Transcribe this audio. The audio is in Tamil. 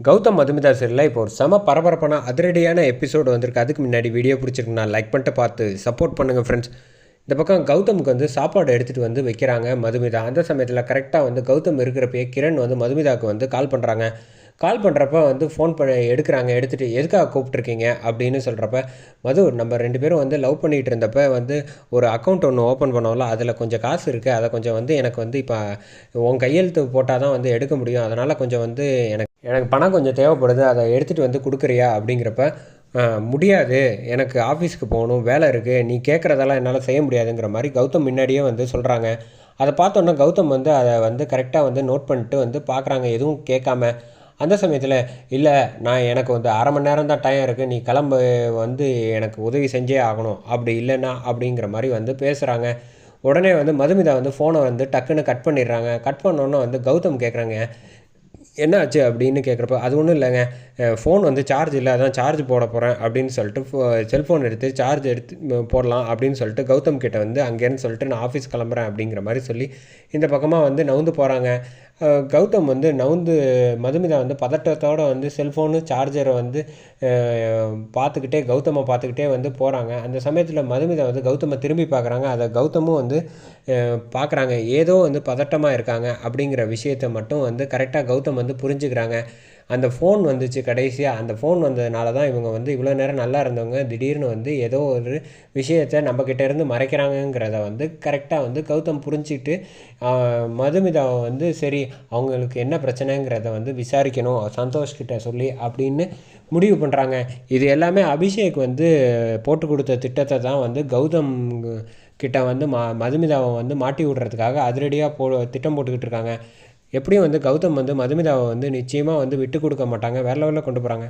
கௌதம் மதுமிதா சரியில் இப்போ ஒரு செம பரபரப்பான அதிரடியான எபிசோடு வந்திருக்கு. அதுக்கு முன்னாடி வீடியோ பிடிச்சிருக்கு நான் லைக் பண்ணிட்டு பார்த்து சப்போர்ட் பண்ணுங்கள் ஃப்ரெண்ட்ஸ் இந்த பக்கம் கௌதமுக்கு வந்து சாப்பாடு எடுத்துகிட்டு வந்து வைக்கிறாங்க மதுமிதா. அந்த சமயத்தில் கரெக்டாக வந்து கௌதம் இருக்கிறப்பயே கிரண் வந்து மதுமிதாவுக்கு வந்து கால் பண்ணுறாங்க கால் பண்ணுறப்ப வந்து ஃபோன் பண்ண எடுக்கிறாங்க. எடுத்துகிட்டு எதுக்காக கூப்பிட்ருக்கீங்க அப்படின்னு சொல்கிறப்ப மது நம்ம ரெண்டு பேரும் வந்து லவ் பண்ணிகிட்டு இருந்தப்ப வந்து ஒரு அக்கௌண்ட் ஒன்று ஓப்பன் பண்ணோம்ல. அதில் கொஞ்சம் காசு இருக்குது அதை கொஞ்சம் வந்து எனக்கு வந்து இப்போ உன் கையெழுத்து போட்டால் தான் வந்து எடுக்க முடியும். அதனால் கொஞ்சம் வந்து எனக்கு எனக்கு பணம் கொஞ்சம் தேவைப்படுது அதை எடுத்துகிட்டு வந்து கொடுக்குறியா? அப்படிங்கிறப்ப முடியாது. எனக்கு ஆஃபீஸ்க்கு போகணும் வேலை இருக்குது நீ கேட்குறதெல்லாம் என்னால் செய்ய முடியாதுங்கிற மாதிரி கௌதம் முன்னாடியே வந்து சொல்கிறாங்க அதை பார்த்தோன்னே கௌதம் வந்து அதை வந்து கரெக்டாக வந்து நோட் பண்ணிட்டு வந்து பார்க்குறாங்க. எதுவும் கேட்காம. அந்த சமயத்தில் இல்லை நான் எனக்கு வந்து அரை மணி நேரம் தான் டைம் இருக்குது நீ கிளம்பு. வந்து எனக்கு உதவி செஞ்சே ஆகணும். அப்படி இல்லைன்னா அப்படிங்கிற மாதிரி வந்து பேசுகிறாங்க உடனே வந்து மதுமிதா வந்து ஃபோனை வந்து டக்குன்னு கட் பண்ணிடுறாங்க. கட் பண்ணோன்னே வந்து கௌதம் கேட்குறாங்க என்ன ஆச்சு அப்படின்னு கேட்குறப்ப அது ஒன்றும் இல்லைங்க. ஃபோன் வந்து சார்ஜ் இல்லை அதான் சார்ஜ் போட போகிறேன் அப்படின்னு சொல்லிட்டு செல்ஃபோன் எடுத்து சார்ஜ் எடுத்து போடலாம் அப்படின்னு சொல்லிட்டு கௌதம் கிட்ட வந்து அங்கேருந்து சொல்லிட்டு நான் ஆஃபீஸ் கிளம்புறேன் அப்படிங்கிற மாதிரி சொல்லி இந்த பக்கமாக வந்து நவுந்து போகிறாங்க கௌதம் வந்து நவுந்து மதுமிதா வந்து பதட்டத்தோடு வந்து செல்ஃபோனு சார்ஜரை வந்து பார்த்துக்கிட்டே கௌதமை பார்த்துக்கிட்டே வந்து போகிறாங்க அந்த சமயத்தில் மதுமிதா வந்து கௌதமை திரும்பி பார்க்குறாங்க. அதை கௌதமும் வந்து பார்க்குறாங்க. ஏதோ வந்து பதட்டமாக இருக்காங்க அப்படிங்கிற விஷயத்தை மட்டும் வந்து கரெக்டாக கௌதம் வந்து வந்து புரிஞ்சுக்கிறாங்க. அந்த ஃபோன் வந்துச்சு கடைசியாக அந்த ஃபோன் வந்ததுனால தான் இவங்க வந்து இவ்வளோ நேரம் நல்லா இருந்தவங்க. திடீர்னு வந்து ஏதோ ஒரு விஷயத்தை நம்மக்கிட்ட இருந்து மறைக்கிறாங்கங்கிறத வந்து கரெக்டாக வந்து கௌதம் புரிஞ்சுக்கிட்டு மதுமிதாவை வந்து சரி அவங்களுக்கு என்ன பிரச்சனைங்கிறத வந்து விசாரிக்கணும். சந்தோஷ்கிட்ட சொல்லி அப்படின்னு முடிவு பண்ணுறாங்க இது எல்லாமே அபிஷேக் வந்து போட்டு கொடுத்த திட்டத்தை தான் வந்து கௌதம் கிட்ட வந்து ம மதுமிதாவை வந்து மாட்டி விடுறதுக்காக அதிரடியாக போ திட்டம் போட்டுக்கிட்டு இருக்காங்க. எப்படியும் வந்து கௌதம் வந்து மதுமிதாவை வந்து நிச்சயமாக வந்து விட்டு கொடுக்க மாட்டாங்க. வேற லெவலில் கொண்டு போகிறாங்க